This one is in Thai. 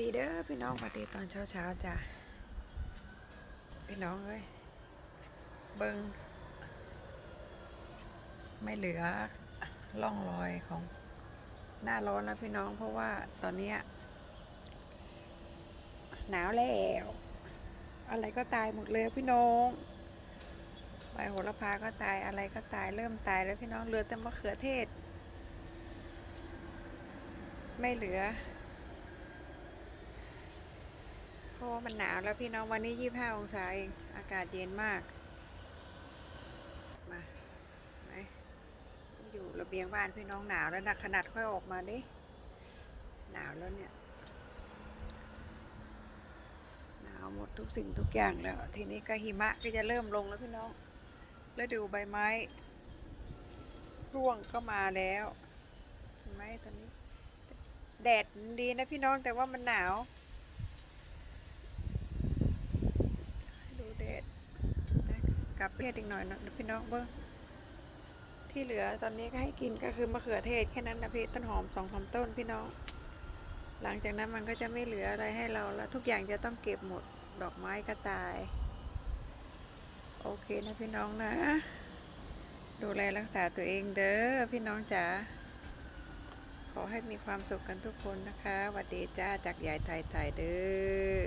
ดีเด้อพี่น้องสวัสดีตอนเช้าเช้าๆจ้ะพี่น้องเอ้ยเบิงไม่เหลือร่องรอยของหน้าร้อนแล้วพี่น้องเพราะว่าตอนเนี้หนาวแล้ว อะไรก็ตายหมดเลยพี่น้องใบโหระพาก็ตายอะไรก็ตายเริ่มตายแล้วพี่น้องเหลือแต่มะเขือเทศ ไม่เหลือ เพราะว่ามันหนาวแล้วพี่น้องวันนี้ยี่ห้าองศาเองอากาศเย็นมาก มาไหนอยู่ระเบียงบ้านพี่น้องหนาวแล้วนะขนาดค่อยออกมาดิหนาวแล้วเนี่ยหนาวหมดทุกสิ่งทุกอย่างแล้ว ทีนี้ก็หิมะก็จะเริ่มลงแล้วพี่น้องแล้วดูใบไม้ร่วงก็มาแล้วเห็นไหมตอนนี้ แดดดีนะพี่น้องแต่ว่ามันหนาว ดูแดดนะ กับเพศอีกหน่อยนะพี่น้องเบิ้งที่เหลือตอนนี้ก็ให้กินก็คือมะเขือเทศแค่นั้นนะพี่ต้นหอมสองสาต้นพี่น้อง หลังจากนั้นมันก็จะไม่เหลืออะไรให้เราแล้ว ทุกอย่างจะต้องเก็บหมดดอกไม้ก็ตาย โอเคนะพี่น้องนะ ดูแลรักษาตัวเองเด้อพี่น้องจ๋าขอให้มีความสุขกันทุกคนนะคะ วัดดีจ้าจากยายไทยไทยเด้อ